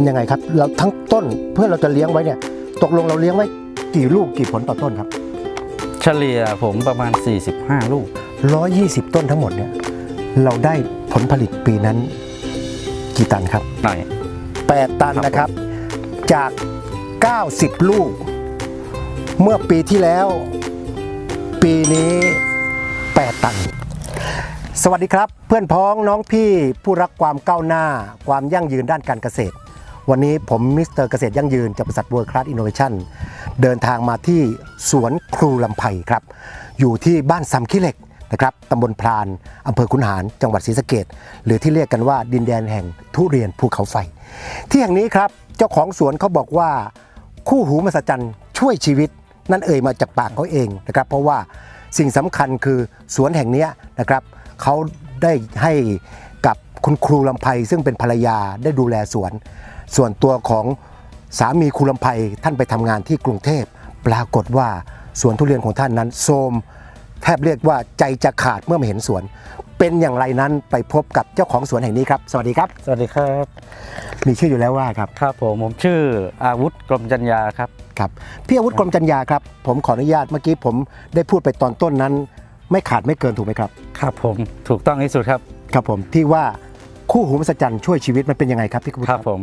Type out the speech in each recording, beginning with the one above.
ำยังไงครับ เราทั้งต้นเพื่อเราจะเลี้ยงไว้เนี่ย ตกลงเราเลี้ยงไว้กี่ลูกกี่ผลต่อต้นครับ เฉลี่ยผมประมาณ 45 ลูก 120 ต้นทั้งหมดเนี่ยเราได้ผลผลิตปีนั้นกี่ตันครับ หน่อย 8 ตันนะครับ จาก 90 ลูก เมื่อปีที่แล้ว ปีนี้ 8 ตัน สวัสดีครับ เพื่อนพ้องน้องพี่ผู้รักความก้าวหน้า ความยั่งยืนด้านการเกษตร วันนี้ผมมิสเตอร์เกษตรยั่งยืนจากบริษัท World Class Innovation เดินทางมาที่สวนครูลำไพครับ อยู่ที่บ้านซำขี้เหล็กนะครับตำบลพรานอำเภอขุนหารจังหวัดศรีสะเกดหรือที่เรียกกันว่าดินแดนแห่งทุเรียนภูเขาไฟ ที่แห่งนี้ครับเจ้าของสวนเขาบอกว่า คู่หูมหัศจรรย์ช่วยชีวิต นั่นเอ่ยมาจากปากเขาเองนะครับ เพราะว่าสิ่งสำคัญคือสวนแห่งเนี้ยนะครับเขาได้ให้กับคุณครูลำไพซึ่งเป็นภรรยาได้ดูแลสวน ส่วนตัวของสามีครูลำไพท่านไปทำงานที่กรุงเทพ ปรากฏว่าสวนทุเรียนของท่านนั้นโทรมแทบเรียกว่าใจจะขาดเมื่อมาเห็นสวน เป็นอย่างไรนั้นไปพบกับเจ้าของสวนแห่งนี้ครับ สวัสดีครับ สวัสดีครับ มีชื่ออยู่แล้วว่าครับ ครับผมผมชื่ออาวุธกรมจัญญาครับ ครับ พี่อาวุธกรมจัญญาครับ ผมขออนุญาตเมื่อกี้ผมได้พูดไปตอนต้นนั้น ไม่ขาดไม่เกินถูกไหมครับ ครับผมถูกต้องที่สุดครับ ครับผมที่ว่าคู่หูมหัศจรรย์ช่วยชีวิตมันเป็นยังไงครับพี่อาวุธครับผม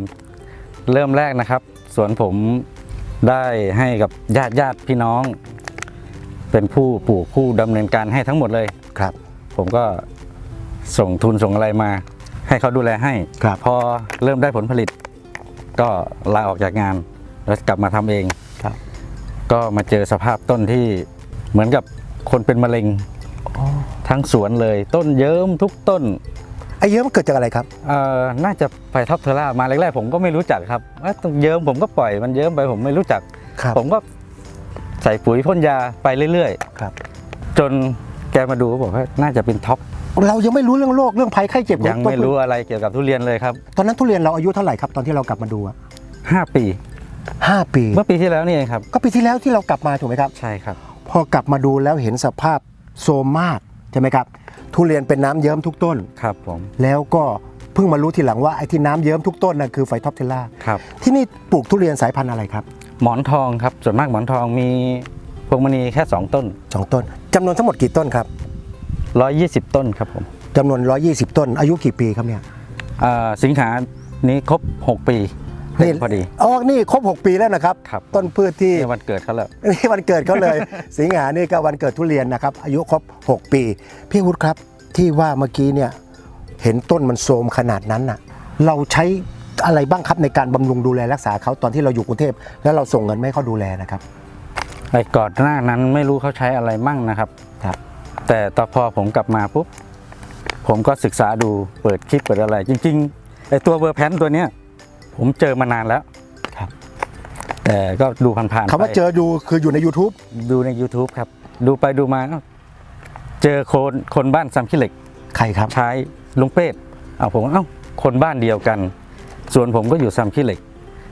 เริ่มแรกนะครับสวนผมได้ให้กับญาติญาติพี่น้อง เป็นผู้ปลูกผู้ดำเนินการให้ทั้งหมดเลยครับ ผมก็ส่งทุนส่งอะไรมา ให้เขาดูแลให้ครับ พอเริ่มได้ผลผลิต ก็ลาออกจากงาน แล้วกลับมาทำเองครับ ก็มาเจอสภาพต้นที่เหมือนกับคนเป็นมะเร็งทั้งสวนเลย ต้นเยิ้มทุกต้น ไอ้เยอะมันเกิดจากอะไรครับเอ่อน่าจะไฟท็อปเทอร่ามาแรกๆผมก็ไม่รู้จักครับเอ้ยต้องเยิ้มผมก็ปล่อยมันเยิ้มไปผมไม่รู้จัก ครับผมก็ใส่ปุ๋ยพ่นยาไปเรื่อยครับๆ จนแกมาดูก็บอกว่าน่าจะเป็นท็อปเรายังไม่รู้เรื่องโรคเรื่องภัยไข้เจ็บขอยังต้นไม่รู้อะไรเกี่ยวกับทุเรียนเลยครับ ตอนนั้นทุเรียนเราอายุเท่าไหร่ครับตอนที่เรากลับมาดูอะ5 ปี ห้าปี เมื่อปีที่แล้วนี่เองครับ ก็ปีที่แล้วที่เรากลับมาถูกไหมครับ ใช่ครับ พอกลับมาดูแล้วเห็นสภาพโซมมากใช่ไหมครับ ทุเรียนเป็นน้ำเยิ้มทุกต้น ครับผม แล้วก็เพิ่งมารู้ทีหลังว่าไอ้ที่น้ำเยิ้มทุกต้นนั่นคือไฟท็อปเทลล่าครับ ที่นี่ปลูกทุเรียนสายพันธุ์อะไรครับหมอนทองครับ ส่วนมากหมอนทองมีพวงมณีแค่ 2 ต้น สองต้นจำนวนทั้งหมดกี่ต้นครับ120 ต้นครับผมจำนวน 120 ต้น อายุกี่ปีครับเนี่ยเอ่อสิงหานี้ครบ 6 ปี เต็มพอดีอ๋อนี่ครบ 6 ปีแล้วนะครับครับต้นพืชที่นี่วันเกิดเขาแล้วนี่วันเกิดเขาเลย สิงหานี่ก็วันเกิดทุเรียนนะครับ อายุครบ 6 ปี พี่วุฒิครับที่ว่าเมื่อกี้เนี่ยเห็นต้นมันโทรมขนาดนั้นน่ะ เราใช้อะไรบ้างครับในการบำรุงดูแลรักษาเขาตอนที่เราอยู่กรุงเทพแล้วเราส่งเงินไม่ให้เขาดูแลนะครับไอ้ก่อนหน้านั้นไม่รู้เขาใช้อะไรมั่งนะครับครับ แต่ตอนพอผมกลับมาปุ๊บผมก็ศึกษาดูเปิดคลิปเปิดอะไร จริงๆไอ้ตัวเบอร์แพนตัวเนี้ย ผมเจอมานานแล้วครับ แต่ก็ดูผ่านๆคำว่าไปเจอดูคืออยู่ใน YouTube ดูใน YouTube ครับ ดูไปดูมาเอ้าเจอคนคนบ้านซัมคิเหล็ก ใครครับ ใช้ลุงเป็ดเอาผมเอ้าคนบ้านเดียวกัน ส่วนผมก็อยู่ซัมคิเหล็ก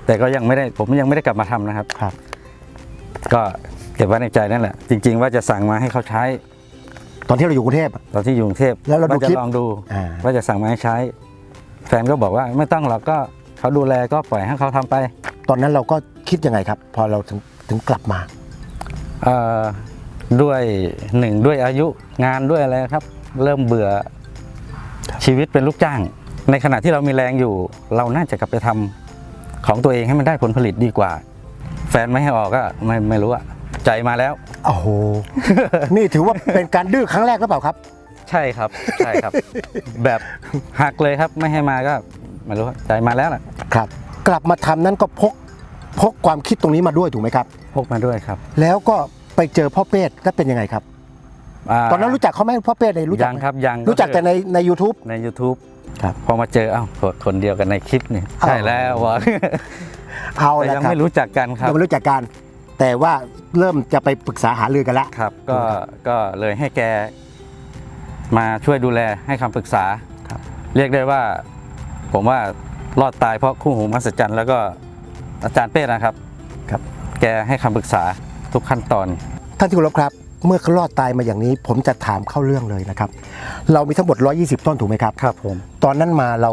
แต่ก็ยังไม่ได้ผมยังไม่ได้กลับมาทำนะครับ ครับ ก็เก็บไว้ในใจนั่นแหละ จริง ๆ ว่าจะสั่งมาให้เขาใช้ ตอนที่เราอยู่กรุงเทพ ตอนที่อยู่กรุงเทพแล้วเราดูว่าจะคลิปลองดู อ่า ว่าจะสั่งมาให้ใช้ แฟนก็บอกว่าไม่ต้องหรอกก็ เขาดูแลก็ปล่อยให้เขาทำไป ตอนนั้นเราก็คิดยังไงครับ พอเราถึงถึงกลับมาเอ่อด้วยหนึ่งด้วยอายุงานด้วยอะไรครับ เริ่มเบื่อชีวิตเป็นลูกจ้าง ในขณะที่เรามีแรงอยู่ เราน่าจะกลับไปทำของตัวเองให้มันได้ผลผลิตดีกว่า แฟนไม่ให้ออกก็ไม่ไม่รู้อะใจมาแล้วโอ้โหนี่ถือว่าเป็นการดื้อครั้งแรกหรือเปล่าครับ ใช่ครับใช่ครับ แบบหักเลยครับไม่ให้มาก็ ไม่รู้ใจมาแล้วน่ะครับ กลับมาทำนั้นก็พกพกความคิดตรงนี้มาด้วยถูกไหมครับ พกมาด้วยครับ แล้วก็ไปเจอพ่อเป้แล้วเป็นยังไงครับาตอนนั้นรู้จักเขาไหมพ่อเป้ในรู้จักยังไหมครับยังรู้จักแต่ในใน u t u b e ใน YouTube ครับพอมาเจอเอ้าคนเดียวกันในคลิปนี่อ้าวใช่แล้ววะเอาแต่ละยังครับไม่รู้จักกันครับยังไม่รู้จักกันแต่ว่าเริ่มจะไปปรึกษาหารือกันละครับ ก็ก็เลยให้แก มาช่วยดูแลให้คำปรึกษาครับเรียกได้ว่า ผมว่ารอดตายเพราะคู่หูมหัศจรรย์แล้วก็อาจารย์เป้นะครับครับ แกให้คำปรึกษาทุกขั้นตอน ท่านที่เคารพครับ เมื่อเขารอดตายมาอย่างนี้ ผมจะถามเข้าเรื่องเลยนะครับ เรามีทั้งหมด 120 ต้นถูกไหมครับ ครับผม ตอนนั้นมาเรา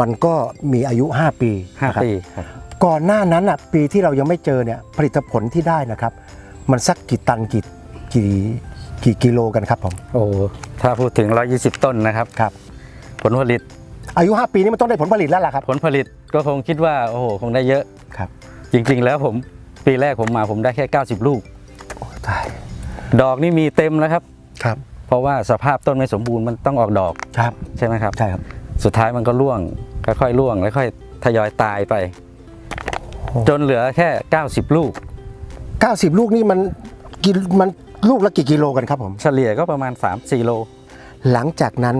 มันก็มีอายุ 5 ปีห้านะครับปีครับก่อนหน้านั้นอะปีที่เรายังไม่เจอเนี่ยผลิตผลที่ได้นะครับ มันสักกี่ตันกี่กี่กี่กิโลกันครับผม โอ้ถ้าพูดถึง 120 ต้นนะครับ ครับ ผลผลิต อายุ 5 ปีนี้มันต้องได้ผลผลิตแล้วล่ะครับผลผลิตก็คงคิดว่าโอ้โหคงได้เยอะครับ จริงๆ แล้วผมปีแรกผมมาผมได้แค่ 90 ลูก โอ้ตายดอกนี่มีเต็มแล้วครับ ครับเพราะว่าสภาพต้นไม่สมบูรณ์มันต้องออกดอกครับใช่ไหมครับ ใช่ครับ สุดท้ายมันก็ร่วงค่อยๆร่วงแล้วค่อยทยอยตายไปโอ้จนเหลือแค่ 90 ลูก 90 ลูกนี่มันกินมันลูกละกี่กิโลกันครับผม เฉลี่ยก็ประมาณ 3-4 โล หลังจากนั้น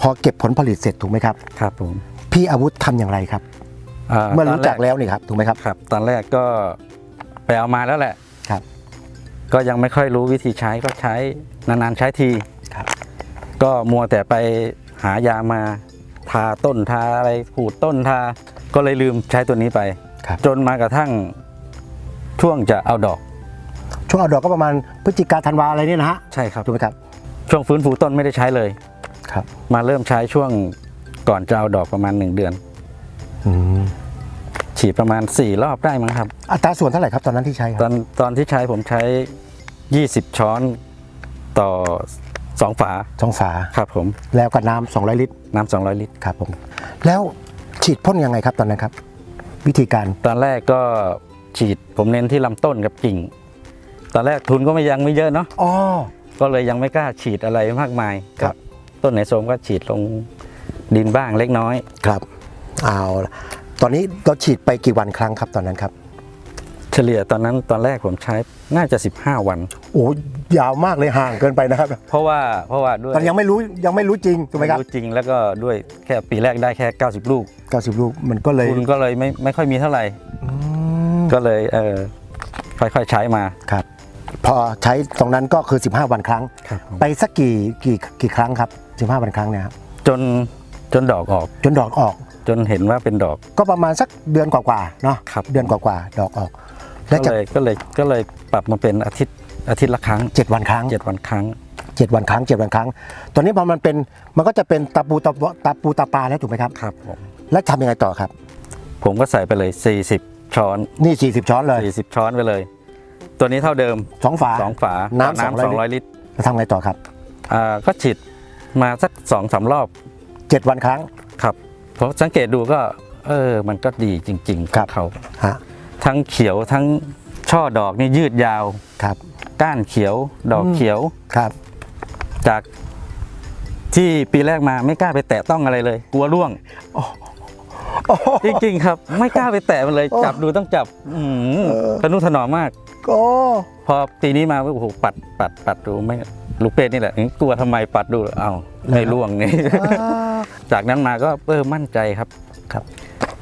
พอเก็บผลผลิตเสร็จถูกไหมครับ ครับผมพี่อาวุธทำอย่างไรครับาเมื่อรู้ตนแจักแล้วนี่ครับถูกไหมครับครับ ตอนแรกก็ไปเอามาแล้วแหละ ครับ ก็ยังไม่ค่อยรู้วิธีใช้ก็ใช้นานๆใช้ทีครับ ก็มัวแต่ไปหายามาทาต้นทาอะไรขูดต้นทา ก็เลยลืมใช้ตัวนี้ไป ครับจนมากระทั่งช่วงจะเอาดอกช่วงเอาดอกก็ประมาณพฤศจิกาธันวาอะไรเนี่ยนะฮะใช่ครับ ถูกไหมครับ ช่วงฟื้นฟูต้นไม่ได้ใช้เลย ครับ มาเริ่มใช้ช่วงก่อนจะเอาดอกประมาณ 1 เดือน อืมฉีดประมาณ 4 รอบได้มั้งครับ อัตราส่วนเท่าไหร่ครับตอนนั้นที่ใช้คตรัอบนตอนที่ใช้ผมใช้ 20 ช้อนต่อ 2 ฝาสองฝา ครับผมแล้วกับน้ำ200ลิตรน้ำ200 ลิตร ครับผมแล้วฉีดพ่นยังไงครับตอนนั้นครับ วิธีการตอนแรกก็ฉีดผมเน้นที่ลำต้นกับกิ่ง ตอนแรกทุนก็ไม่ยังไม่เยอะเนาะ อ๋อ ก็เลยยังไม่กล้าฉีดอะไรมากมายครับ ต้นไหนโทรมก็ฉีดลงดินบ้างเล็กน้อย ครับเอาละตอนนี้เราฉีดไปกี่วันครั้งครับตอนนั้นครับ เฉลี่ยตอนนั้นตอนแรกผมใช้น่าจะ 15 วัน โอ้ยาวมากเลยห่างเกินไปนะครับเพราะว่าเพราะว่าด้วยตอนยังไม่รู้ยังไม่รู้จริงถูกไหมครับ รู้จริงแล้วก็ด้วยแค่ปีแรกได้แค่ 90 ลูก90 ลูกมันก็เลยทุนก็เลยไม่ไม่ค่อยมีเท่าไหร่อืมก็เลยเออค่อยๆใช้มา ครับ พอใช้ตรงนั้นก็คือ 15 วันครั้งไปสักกี่กี่กี่ครั้งครับ 15วันครั้งเนี่ยครับจนจนดอกออก จนดอกออก จนเห็นว่าเป็นดอก ก็ประมาณสักเดือนกว่าๆเนาะครับ เดือนกว่าๆดอกออกก็และจากเลยก็เลยก็เลยปรับมาเป็นอาทิตย์อาทิตย์ละครั้งเจ็ดวันครั้งเจ็ดวันครั้ง เจ็ดวันครั้งเจ็ดวันครั้ง ตอนนี้พอมันเป็นมันก็จะเป็นตะปูตะปตะปูตะปาแล้วถูกไหมครับ ครับผมแล้วทำยังไงต่อครับ ผมก็ใส่ไปเลย 40 ช้อน นี่ 40 ช้อนเลย40 ช้อนไปเลย ตัวนี้เท่าเดิมสองฝา สองฝาน้ำต่อ200 200ลิตร แล้วทำไงต่อครับ อ่าก็ฉีด มาสักสองสามรอบเจ็ดวันครั้งครับเพราะสังเกตดูก็ เออ มันก็ดีจริงๆครับเขาฮะทั้งเขียวทั้งช่อดอกนี่ยืดยาวครับ ก้านเขียวดอกอืมเขียวครับ จากที่ปีแรกมาไม่กล้าไปแตะต้องอะไรเลย กลัวร่วงโอ้โหจริงๆครับ ไม่กล้าไปแตะมันเลยโอ้จับดูต้องจับอืมเออทนุถนอมมากโอ้พอปีนี้มาโอ้โหปัดปัดปัดดูไม่ ลูกเป็ดนี่แหละเอ้ยกลัวทำไมปัดดูเอ้าไม่ร่วงนี่อ่าจากนั้นมาก็เออมั่นใจครับครับ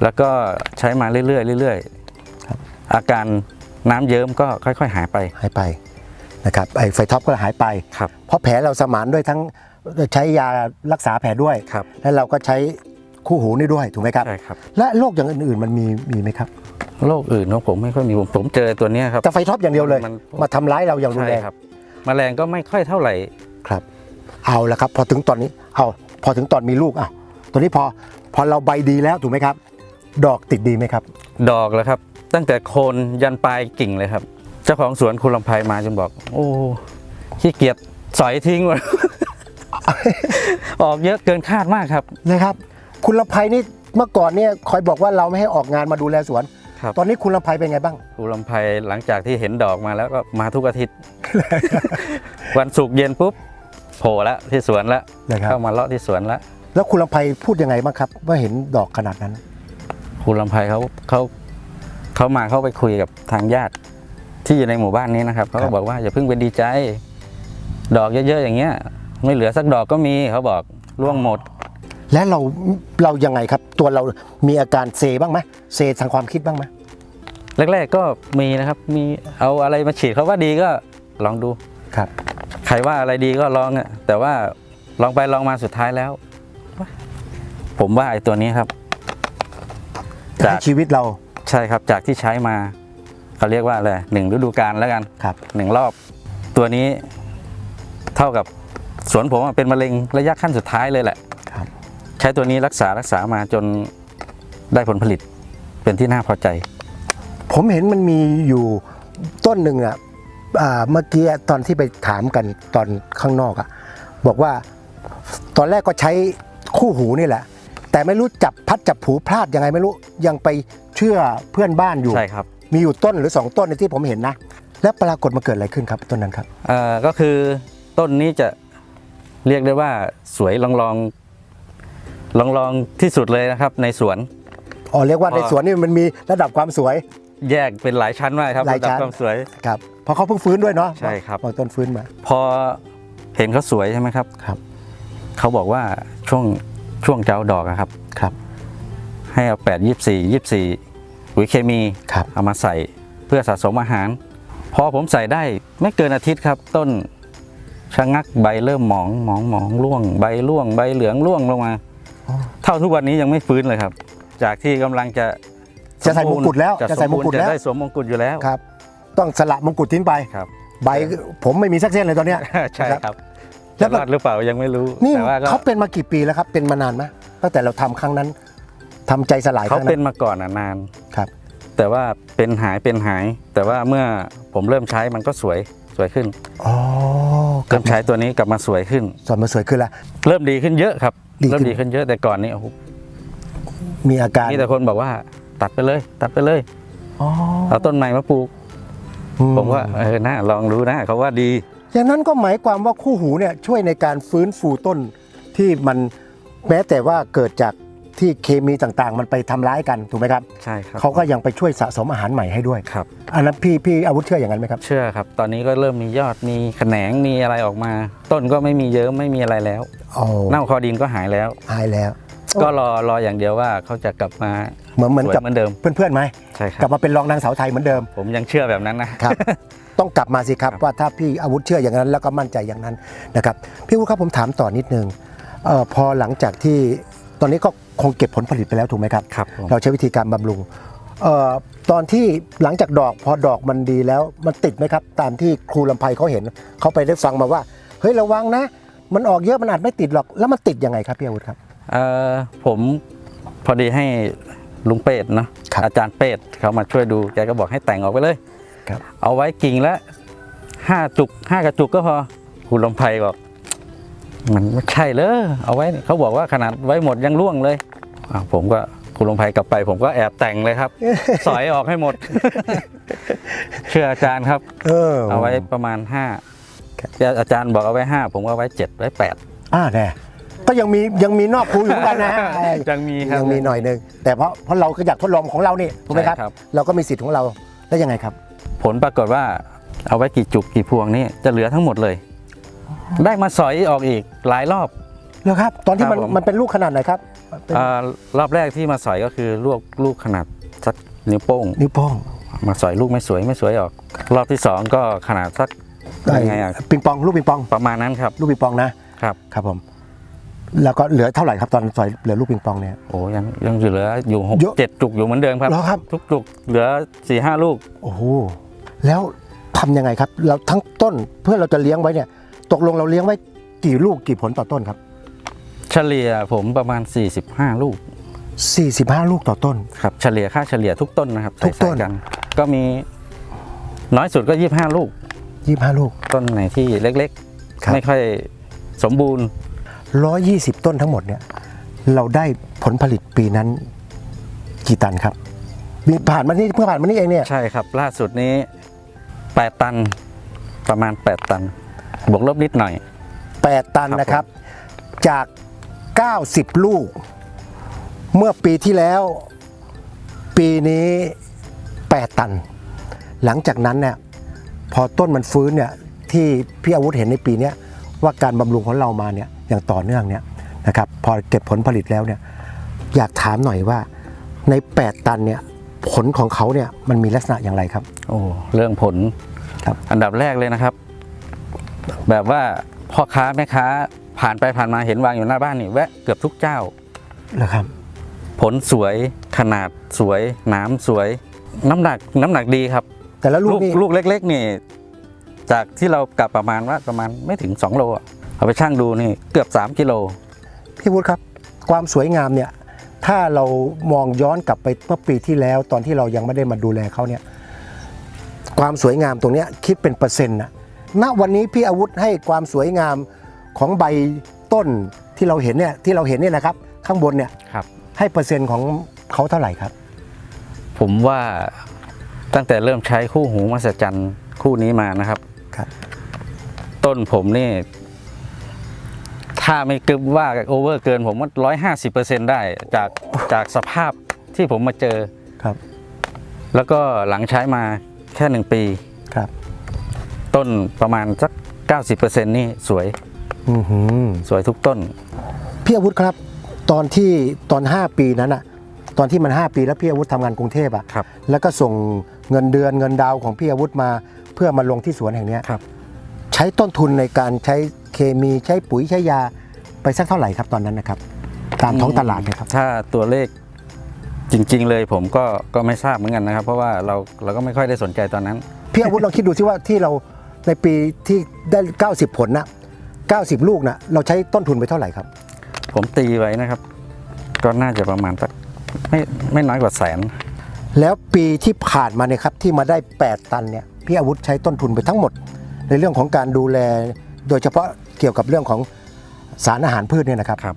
แล้วก็ใช้มาเรื่อยๆเรื่อยครับๆอาการน้ำเยิ้มก็ค่อย ๆ หายไป หายไปนะครับไอ้ไฟท็อปก็หายไป ครับ เพราะแผลเราสมานด้วยทั้งใช้ยารักษาแผลด้วย ครับและเราก็ใช้คู่หูนี่ด้วยถูกไหมครับ ใช่ครับและโรคอย่างอื่นๆมันมีมีไหมครับ โรคอื่นของผมไม่ค่อยมีผมผมเจอตัวเนี้ยครับ แต่ไฟท็อปอย่างเดียวเลย มันมาทำร้ายเราอย่างรุนใช่แรงครับ แมลงก็ไม่ค่อยเท่าไหร่ ครับ เอาละครับ พอถึงตอนนี้เอาพอถึงตอนมีลูกอะตัวนี้พอพอเราใบดีแล้วถูกไหมครับ ดอกติดดีไหมครับ ดอกแล้วครับ ตั้งแต่โคนยันปลายกิ่งเลยครับ เจ้าของสวนคุณลำไพมาจนบอก โอ้ขี้เกียจสอยทิ้งหมด ออกเยอะเกินคาดมากครับนะครับ คุณลำไพนี่เมื่อก่อนเนี่ยคอยบอกว่าเราไม่ให้ออกงานมาดูแลสวน ครับ ตอนนี้คุณลำไพเป็นไงบ้างคุณลำไพหลังจากที่เห็นดอกมาแล้วก็มาทุกอาทิตย์ วันศุกร์เย็นปุ๊บโผล่แล้วที่สวนแล้วนะครับเข้ามาเลาะที่สวนแล้วแล้วคุณลำไพพูดยังไงบ้างครับ ว่าเห็นดอกขนาดนั้น คุณลำไพเขาเขาเขามาเขาไปคุยกับทางญาติที่อยู่ในหมู่บ้านนี้นะครับเขาครัก็บบอกว่าอย่าเพิ่งเป็นดีใจ ดอกเยอะๆอย่างเงี้ย ไม่เหลือสักดอกก็มีเขาบอกร่วงหมด และเราเรายังไงครับ ตัวเรามีอาการเซบ้างไหมเซทางความคิดบ้างไหมแรกๆก็มีนะครับมีเอาอะไรมาฉีดเขาว่าดีก็ลองดูครับ ใครว่าอะไรดีก็ลองอะแต่ว่าลองไปลองมาสุดท้ายแล้ว ผมว่าไอ้ตัวนี้ครับ จากให้ชีวิตเราใช่ครับจากที่ใช้มาเขาเรียกว่าอะไรหนึ่งฤดูกาลแล้วกันครับหนึ่งรอบ ตัวนี้เท่ากับสวนผมอะเป็นมะเร็งระยะขั้นสุดท้ายเลยแหละครับ ใช้ตัวนี้รักษารักษามาจนได้ผลผลิตเป็นที่น่าพอใจ ผมเห็นมันมีอยู่ต้นหนึ่งอะอ่าเมื่อกี้ตอนที่ไปถามกันตอนข้างนอกอะบอกว่าตอนแรกก็ใช้คู่หูนี่แหละ แต่ไม่รู้จับพัดจับผูพลาดยังไงไม่รู้ยังไปเชื่อเพื่อนบ้านอยู่ใช่ครับมีอยู่ต้นหรือสองต้นในที่ผมเห็นนะ แล้วปรากฏมาเกิดอะไรขึ้นครับต้นนั้นครับเอ่อก็คือต้นนี้จะเรียกได้ว่าสวยลองลอง ลองลองที่สุดเลยนะครับในสวน อ๋อเรียกว่าอ๋อในสวนนี่มันมีระดับความสวย แยกเป็นหลายชั้นมากครับหลายระดับชั้นความสวย ครับเพราะเขาเพิ่งฟื้นด้วยเนาะใช่ครับ บางต้นฟื้นมา พอเห็นเขาสวยใช่ไหมครับ ครับ เขาบอกว่าช่วงช่วงเจ้าดอกอะครับ ครับ ให้เอาแปดยี่สี่ยี่สี่ปุ๋ยเคมีครับ เอามาใส่เพื่อสะสมอาหาร พอผมใส่ได้ไม่เกินอาทิตย์ครับ ต้นชะงักใบเริ่มหมองหมองหมองร่วง ใบร่วงใบเหลืองร่วงลงมาอ๋อ เท่าทุกวันนี้ยังไม่ฟื้นเลยครับ จากที่กำลังจะจะใส่มงกุฎแล้วจะจะใส่มงกุฎจะแล้วได้สวมมงกุฎอยู่แล้วครับ ต้องสละมงกุฎทิ้งไปครับ ใบผมไม่มีสักเส้นเลยตอนเนี้ยใช่นะครับแล้จะวรอดหรือเปล่ายังไม่รู้นี่แต่ว่าก็เขาเป็นมากี่ปีแล้วครับ เป็นมานานไหมตั้งแต่เราทำครั้งนั้นทำใจสลายคเขารั้งเป็นั้นนมาก่อนอะนานครับ แต่ว่าเป็นหายเป็นหาย แต่ว่าเมื่อผมเริ่มใช้มันก็สวย สวยขึ้นอ๋อเริ่มใช้ตัวนี้กลับมาสวยขึ้นส่วนมาสวยขึ้นแล้วเริ่มดีขึ้นเยอะครับ ดีขึ้น เริ่มดีขึ้นเยอะแต่ก่อนนี้โอ้โหมีอาการมีแต่คนบอกว่า ตัดไปเลย ตัดไปเลย อ๋อเอาต้นใหม่มาปลูก อืผมว่าเออน่าลองดูนะเขาว่าดี อย่างนั้นก็หมายความว่าคู่หูเนี่ยช่วยในการฟื้นฟูต้นที่มันแม้แต่ว่าเกิดจาก ที่เคมีต่างๆ มันไปทำร้ายกันถูกไหมครับใช่ครับเขาก็ยังไปช่วยสะสมอาหารใหม่ให้ด้วยครับอันนั้นพี่พี่อาวุธเชื่ออย่างนั้นไหมครับเชื่อครับ ตอนนี้ก็เริ่มมียอดมีแขนงมีอะไรออกมา ต้นก็ไม่มีเยิ้มไม่มีอะไรแล้วอ๋อเน่าคอดินก็หายแล้วหายแล้ว ก็รอรออย่างเดียวว่าเขาจะกลับมาเหมือนเหมือนสวยกับเหมือนเดิมเพื่อนๆไหมใช่คกลัรับบมาเป็นรองนางสาวไทยเหมือนเดิม ผมยังเชื่อแบบนั้นนะครับต้องกลับมาสิครับครับว่าถ้าพี่อาวุธเชื่ออย่างนั้นแล้วก็มั่นใจอย่างนั้นนะครับพี่อาวุธครับผมถามต่อนิดนึงเออพอหลังจากที่ ตอนนี้ก็คงเก็บผลผลิตไปแล้วถูกไหมครับ ครับผม เราใช้วิธีการบำรุงเอ่อตอนที่หลังจากดอกพอดอกมันดีแล้วมันติดไหมครับ ตามที่ครูลำไพเขาเห็นเขาไปได้ฟังมาว่า เฮ้ยระวังนะ มันออกเยอะมันอาจไม่ติดหรอกแล้วมันติดยังไงครับพี่อาวุธครับ เอ่อผมพอดีให้ลุงเป็ดเนาะครับอาจารย์เป็ดเขามาช่วยดูแกก็บอกให้แต่งออกไปเลยครับ เอาไว้กิ่งละห้าจุกห้ากระจุกก็พอคุณลำไพบอก มันไม่ใช่เลยเอาไว้เขาบอกว่าขนาดไว้หมดยังร่วงเลยอะผมก็คุณลงไพกลับไปผมก็แอบแต่งเลยครับ สอยออกให้หมด เชื่ออาจารย์ครับ เออเอาไว้ประมาณห้าครับอาจารย์บอกเอาไว้ห้าผมก็เอาไว้เจ็ดไว้แปดอ่าแน่ก็ยังมียังมีนอกครูอยู่เหมือนกันนะยังมีครับยังมีหน่อยหนึงแต่เพราะเพราะเราก็อยากทดลองของเรานี่ถูกไหมครับใช่ครับ เราก็มีสิทธิ์ของเราแล้วยังไงครับ ผลปรากฏว่าเอาไว้กี่จุกกี่พวงนี่จะเหลือทั้งหมดเลย ได้มาสอยออกอีกหลายรอบเหรอครับ ตอนที่มันครับผม มันเป็นลูกขนาดไหนครับเป็นอารอบแรกที่มาสอยก็คือลูกลูกขนาดสักนิ้วโป้ง นิ้วโป้งมาสอยลูกไม่สวยไม่สวยออก รอบที่สองก็ขนาดสักยังไงอะปิงปอง ลูกปิงปอง ประมาณนั้นครับลูกปิงปองนะครับ ครับผม แล้วก็เหลือเท่าไหร่ครับตอนสอยเหลือลูกปิงปองเนี่ย โอ้ยังยังเหลืออยู่หกเยอะเจ็ดจุกอยู่เหมือนเดิมครับ เหรอครับ ทุกจุกเหลือสี่ห้าลูก โอ้โหแล้วทำยังไงครับ เราทั้งต้นเพื่อเราจะเลี้ยงไว้เนี่ย ตกลงเราเลี้ยงไว้กี่ลูกกี่ผลต่อต้นครับ เฉลี่ยผมประมาณ 45 ลูก 45 ลูกต่อต้น ครับเฉลี่ยค่าเฉลี่ยทุกต้นนะครับทุกต้น ใส่ๆกันก็มีน้อยสุดก็ 25 ลูก 25 ลูก ต้นไหนที่เล็กครับ ๆ ไม่ค่อยสมบูรณ์ 120 ต้นทั้งหมดเนี่ย เราได้ผลผลิตปีนั้นกี่ตันครับมีผ่านมานี่เพื่อผ่านมานี่เองเนี่ยใช่ครับ ล่าสุดนี้ 8 ตันประมาณ 8 ตัน บวกลบนิดหน่อย 8 ตันครับนะครับ จาก 90 ลูก เมื่อปีที่แล้ว ปีนี้ 8 ตัน หลังจากนั้นเนี่ยพอต้นมันฟื้นเนี่ยที่พี่อาวุธเห็นในปีเนี้ยว่าการบำรุงของเรามาเนี่ยอย่างต่อเนื่องเนี่ยนะครับพอเก็บผลผลิตแล้วเนี่ยอยากถามหน่อยว่าใน 8 ตันเนี่ยผลของเขาเนี่ยมันมีลักษณะอย่างไรครับ โอ้เรื่องผลครับอันดับแรกเลยนะครับ แบบว่าพ่อค้าแม่ค้าผ่านไปผ่านมาเห็นวางอยู่หน้าบ้านนี่แวะเกือบทุกเจ้าเหรอครับ ผลสวยขนาดสวยหนามสวย น้ำหนักน้ำหนักดีครับ แต่ละลูลูกกนี่ลูกเล็ก ๆ นี่ จากที่เรากลับประมาณว่าประมาณไม่ถึง 2 โลอะเอาไปชั่งดูนี่เกือบ 3 กิโล พี่วุฒิครับ ความสวยงามเนี่ย ถ้าเรามองย้อนกลับไปเมื่อปีที่แล้ว ตอนที่เรายังไม่ได้มาดูแลเขาเนี่ย ความสวยงามตรงเนี้ยคิดเป็นเปอร์เซ็นต์นะ ณวันนี้พี่อาวุธให้ความสวยงามของใบต้นที่เราเห็นเนี่ยที่เราเห็นเนี่ยนะครับ ข้างบนเนี่ยครับ ให้เปอร์เซ็นต์ของเขาเท่าไหร่ครับ ผมว่าตั้งแต่เริ่มใช้คู่หูมหัศจรรย์คู่นี้มานะครับ ครับ ต้นผมนี่ ถ้าไม่เกินว่าโอเวอร์เกินผมว่าร้อยห้าสิบเปอร์เซ็นได้จากจากสภาพที่ผมมาเจอ ครับ แล้วก็หลังใช้มาแค่หนึ่งปีครับ ต้นประมาณสัก 90%นี่สวยอือหือสวยทุกต้น พี่อาวุธครับ ตอนที่ตอน 5 ปีนั้นอะตอนที่มัน 5 ปีแล้วพี่อาวุธทำงานกรุงเทพอะครับแล้วก็ส่งเงินเดือนเงินดาวของพี่อาวุธมาเพื่อมาลงที่สวนแห่งเนี้ยครับใช้ต้นทุนในการใช้เคมีใช้ปุ๋ยใช้ยาไปสักเท่าไหร่ครับตอนนั้นนะครับ ตามท้องตลาดนะครับ ถ้าตัวเลขจริง ๆ เลยผมก็ก็ไม่ทราบเหมือนกันนะครับ เพราะว่าเราเราก็ไม่ค่อยได้สนใจตอนนั้นพี่อาวุธลองคิดดูสิว่าที่เรา ในปีที่ได้ 90 ผลนะ90 ลูกนะเราใช้ต้นทุนไปเท่าไหร่ครับ ผมตีไว้นะครับ ก็น่าจะประมาณสักไม่ไม่น้อยกว่าแสน แล้วปีที่ผ่านมาเนี่ยครับที่มาได้ 8 ตันเนี่ยพี่อาวุธใช้ต้นทุนไปทั้งหมด ในเรื่องของการดูแลโดยเฉพาะเกี่ยวกับเรื่องของสารอาหารพืชเนี่ยนะครับครับ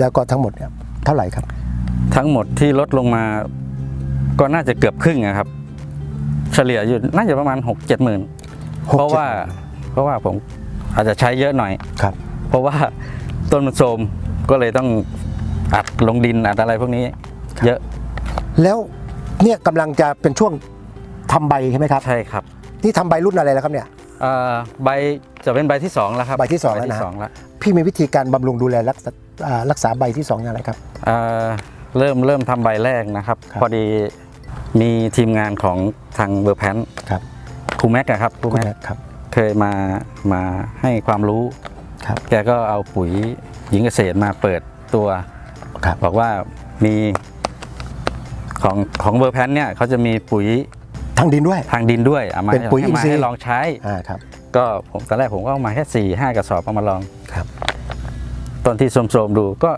แล้วก็ทั้งหมดเนี่ยเท่าไหร่ครับ ทั้งหมดที่ลดลงมาก็น่าจะเกือบครึ่งอะครับ เฉลี่ยอยู่น่าจะประมาณ 6 7หมื่น เพราะว่า เพราะว่าผมอาจจะใช้เยอะหน่อยครับ เพราะว่าต้นมันโทรมก็เลยต้องอัดลงดินอัดอะไรพวกนี้ เยอะแล้วเนี่ยกำลังจะเป็นช่วงทำใบใช่ไหมครับ ใช่ครับนี่ทำใบรุ่นอะไรแล้วครับเนี่ย เอ่อใบจะเป็นใบที่สองแล้วครับใบที่สองแล้วนะใบที่สองแล้วพี่มีวิธีการบำรุงดูแลรักษาอ่ารักษาใบที่สองอย่างไรครับ เอ่อเริ่มเริ่มทำใบแรกนะครับ ครับ พอดีมีทีมงานของทางเบอร์แพนครับ ครูแม็กอะครับครูคุณแม็กแม่ครับเคยมามาให้ความรู้ครับแกก็เอาปุ๋ยหญิงเกษตรมาเปิดตัวครับบอกว่ามีของของเบอร์แพนเนี่ยเขาจะมีปุ๋ยทางดินด้วยทางดินด้วยเอามาเป็นปุ๋ยให้อินมาทรีย์ให้ลองใช้อ่าครับ ก็ผมตอนแรกผมก็เอามาแค่สี่ห้ากระสอบเอามาลองครับตอนที่โสมๆดูก็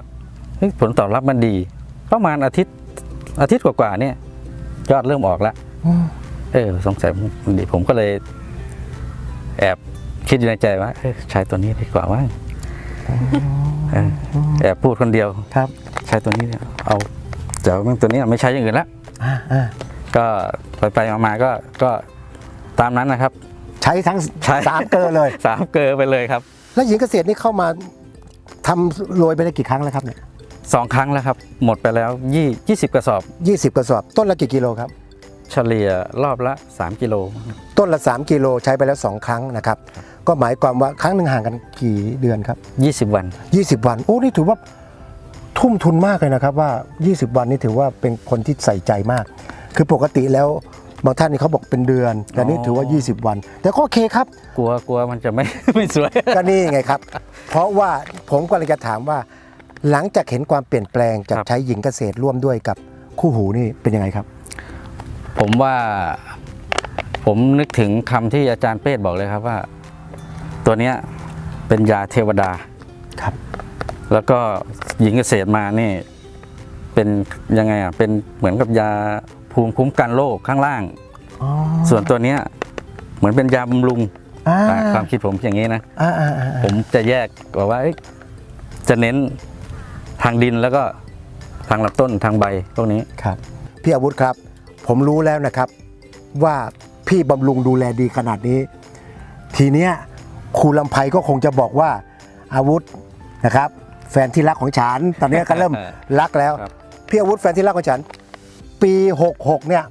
เฮ้ยผลตอบรับมันดี ประมาณอาทิตย์อาทิตย์กว่าๆเนี่ยยอดเริ่มออกแล้วอืม เออสงสัยมันดีผมก็เลย แอบคิดอยู่ในใจว่าเอ้ยใช้ตัวนี้ดีกว่าว่าเออแอบพูดคนเดียวครับ ใช้ตัวนี้เนี่ยเอาเดี๋ยวตัวนี้ไม่ใช้อย่างอื่นละอ่าอ่าก็ไปไปๆมาๆก็ก็ตามนั้นนะครับ ใช้ทั้งใช้ สามเกลอเลยสามเกลอไปเลยครับแล้วหญิงเกษตรนี่เข้ามาทำโรยไปได้กี่ครั้งแล้วครับเนี่ยสองครั้งแล้วครับ หมดไปแล้วยี่ยี่สิบกระสอบ ยี่สิบกระสอบต้นละกี่กิโลครับ เฉลี่ยรอบละ 3 กิโล ต้นละ 3 กิโลใช้ไปแล้ว 2 ครั้งนะครับ ก็หมายความว่าครั้งหนึ่งห่างกันกี่เดือนครับ 20 วัน 20 วัน โอ้ นี่ถือว่าทุ่มทุนมากเลยนะครับว่า 20 วันนี่ถือว่าเป็นคนที่ใส่ใจมาก คือปกติแล้วบางท่านนี่เขาบอกเป็นเดือน แต่นี่ถือว่า 20 วัน แต่ก็โอเคครับ กลัวกลัวมันจะไม่ ไม่สวย ก็นี่ไงครับ เพราะว่าผมกำลังจะถามว่า หลังจากเห็นความเปลี่ยนแปลงจากครับใช้หญิงเกษตรร่วมด้วยกับคู่หูนี่เป็นยังไงครับ ผมว่าผมนึกถึงคำที่อาจารย์เป้บอกเลยครับว่า ตัวเนี้ยเป็นยาเทวดาครับ แล้วก็หญิงเกษตรมานี่ เป็นยังไงอะเป็นเหมือนกับยาภูมิคุ้มกันโรคข้างล่างอ๋อส่วนตัวเนี้ยเหมือนเป็นยาบำรุงอ่าความคิดผมอย่างนี้นะอ่าอ่าอ่าผมจะแยกบอกว่าเอ้ยจะเน้นทางดินแล้วก็ทางลำต้นทางใบพวกนี้ครับ พี่อาวุธครับ ผมรู้แล้วนะครับ ว่าพี่บำรุงดูแลดีขนาดนี้ ทีเนี้ยครูลำไพก็คงจะบอกว่าอาวุธนะครับ แฟนที่รักของฉัน ตอนนี้ก็เริ่มรักแล้ว ครับ พี่อาวุธแฟนที่รักของฉัน ปี 66 เนี่ย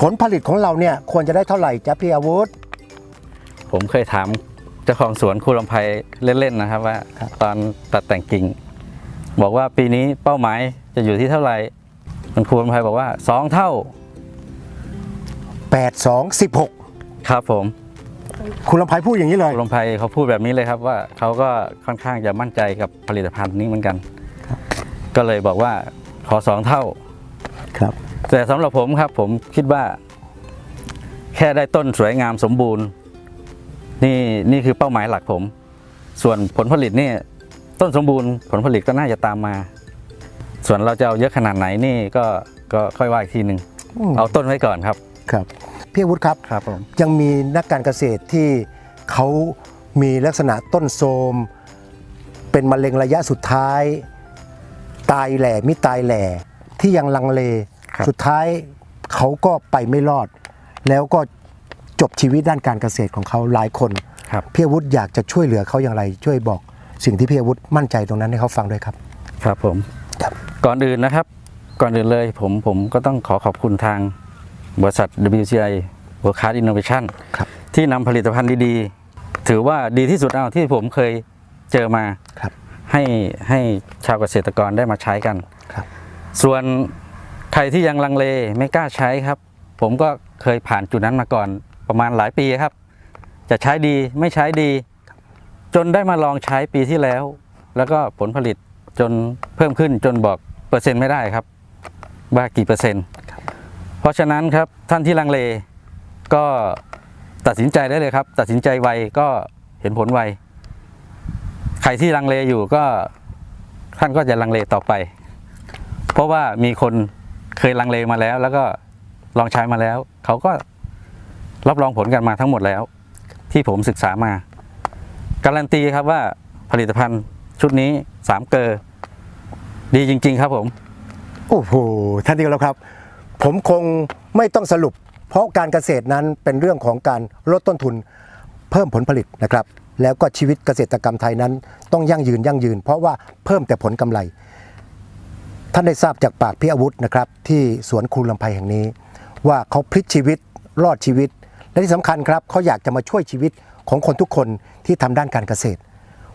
ผลผลิตของเราเนี่ยควรจะได้เท่าไหร่จ๊ะพี่อาวุธ ผมเคยถามเจ้าของสวนครูลำไพเล่นๆนะครับว่าครับตอนตัดแต่งกิ่ง บอกว่าปีนี้เป้าหมายจะอยู่ที่เท่าไหร่มันครูลำไพบอกว่าสองเท่า 8 2 16 ครับผมครูลำไพพูดอย่างนี้เลคยรูลำไพเขาพูดแบบนี้เลยครับว่าเขาก็ค่อนข้างจะมั่นใจกับผลิตภัณฑ์นี้เหมือนกัน ก็เลยบอกว่าขอสองเท่า ครับ แต่สำหรับผมครับ ผมคิดว่า แค่ได้ต้นสวยงามสมบูรณ์ นี่นี่คือเป้าหมายหลักผม ส่วนผลผลิตนี่ต้นสมบูรณ์ผลผลิตก็น่าจะตามมา ส่วนเราจะเอาเยอะขนาดไหนนี่ก็ก็ค่อยว่าอีกทีหนึ่งอืมเอาต้นไว้ก่อนครับ ครับพี่อาวุฒิครับครับผมยังมีนักการเกษตรที่เขามีลักษณะต้นโทรมเป็นมะเร็งระยะสุดท้าย ตายแหล่มิตายแหล่ที่ยังลังเลครับสุดท้ายเขาก็ไปไม่รอด แล้วก็จบชีวิตด้านการเกษตรของเขาหลายคนครับพี่อาวุธอยากจะช่วยเหลือเขาอย่างไร ช่วยบอกสิ่งที่พี่อาวุธมั่นใจตรงนั้นให้เขาฟังด้วยครับ ครับผมครับก่อนอื่นนะครับ ก่อนอื่นเลยผมผมก็ต้องขอขอบคุณทาง บริษัท WCI World Class Innovation ครับที่นำผลิตภัณฑ์ดีๆ ถือว่าดีที่สุดเอาที่ผมเคยเจอมาครับให้ให้ชาวเกษตรกรได้มาใช้กันครับส่วนใครที่ยังลังเลไม่กล้าใช้ครับ ผมก็เคยผ่านจุดนั้นมาก่อนประมาณหลายปีครับ จะใช้ดีไม่ใช้ดี จนได้มาลองใช้ปีที่แล้ว แล้วก็ผลผลิตจนเพิ่มขึ้นจนบอกเปอร์เซ็นต์ไม่ได้ครับว่ากี่เปอร์เซ็นต์ เพราะฉะนั้นครับท่านที่ลังเลก็ตัดสินใจได้เลยครับ ตัดสินใจไวก็เห็นผลไวใครที่ลังเลอยู่ก็ท่านก็จะลังเลต่อไป เพราะว่ามีคนเคยลังเลมาแล้ว แล้วก็ลองใช้มาแล้ว เขาก็รับรองผลกันมาทั้งหมดแล้ว ที่ผมศึกษามา การันตีครับว่าผลิตภัณฑ์ชุดนี้สามเกลอดีจริง ๆ ครับผม โอ้โหท่านเดียวแล้วครับ ผมคงไม่ต้องสรุป เพราะการเกษตรนั้นเป็นเรื่องของการลดต้นทุนเพิ่มผลผลิตนะครับ แล้วก็ชีวิตเกษตรกรรมไทยนั้น ต้องยั่งยืนยั่งยืน เพราะว่าเพิ่มแต่ผลกำไร ท่านได้ทราบจากปากพี่อาวุธนะครับ ที่สวนครูลำไพแห่งนี้ ว่าเขาพลิกชีวิตรอดชีวิต และที่สำคัญครับเขาอยากจะมาช่วยชีวิตของคนทุกคนที่ทำด้านการเกษตร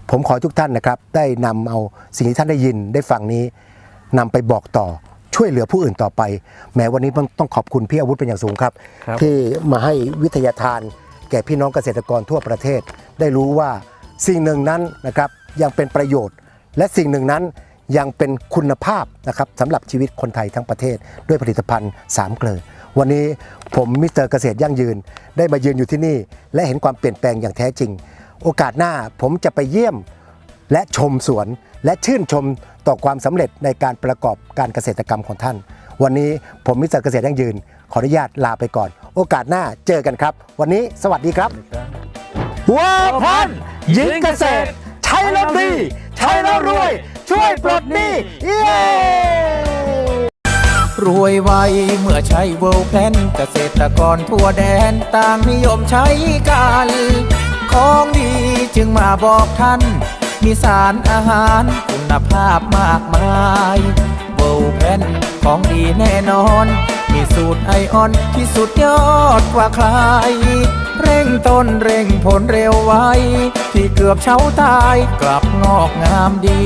ผมขอทุกท่านนะครับ ได้นำเอาสิ่งที่ท่านได้ยินได้ฟังนี้นำไปบอกต่อ ช่วยเหลือผู้อื่นต่อไป แม้วันนี้ต้องขอบคุณพี่อาวุธเป็นอย่างสูงครับครับ ที่มาให้วิทยาทาน แก่พี่น้องเกษตรกรทั่วประเทศ ได้รู้ว่าสิ่งหนึ่งนั้นนะครับยังเป็นประโยชน์ และสิ่งหนึ่งนั้นยังเป็นคุณภาพนะครับสำหรับชีวิตคนไทยทั้งประเทศ ด้วยผลิตภัณฑ์สามเกลือวันนี้ผมมิสเตอร์เกษตรยั่งยืนได้มายืนอยู่ที่นี่ และเห็นความเปลี่ยนแปลงอย่างแท้จริง โอกาสหน้าผมจะไปเยี่ยม และชมสวนและชื่นชมต่อความสำเร็จในการประกอบการเกษตรกรรมของท่าน วันนี้ผมมิสเตอร์เกษตรยั่งยืน ขออนุญาตลาไปก่อน โอกาสหน้าเจอกันครับ วันนี้สวัสดีครับวัวพันหญิงเกษตร ใช้แล้วดี ใช้แล้วรวย ช่วยปลดหนี้เย้รวยไวเมื่อใช้เวลแพลนเกษตรกรทั่วแดนต่างนิยมใช้กัน ของดีจึงมาบอกท่าน มีสารอาหารคุณภาพมากมายเวลแพนของดีแน่นอน มีสูตรไอออนที่สุดยอดกว่าใคร เร่งต้นเร่งผลเร็วไว ที่เกือบเช้าตายกลับงอกงามดี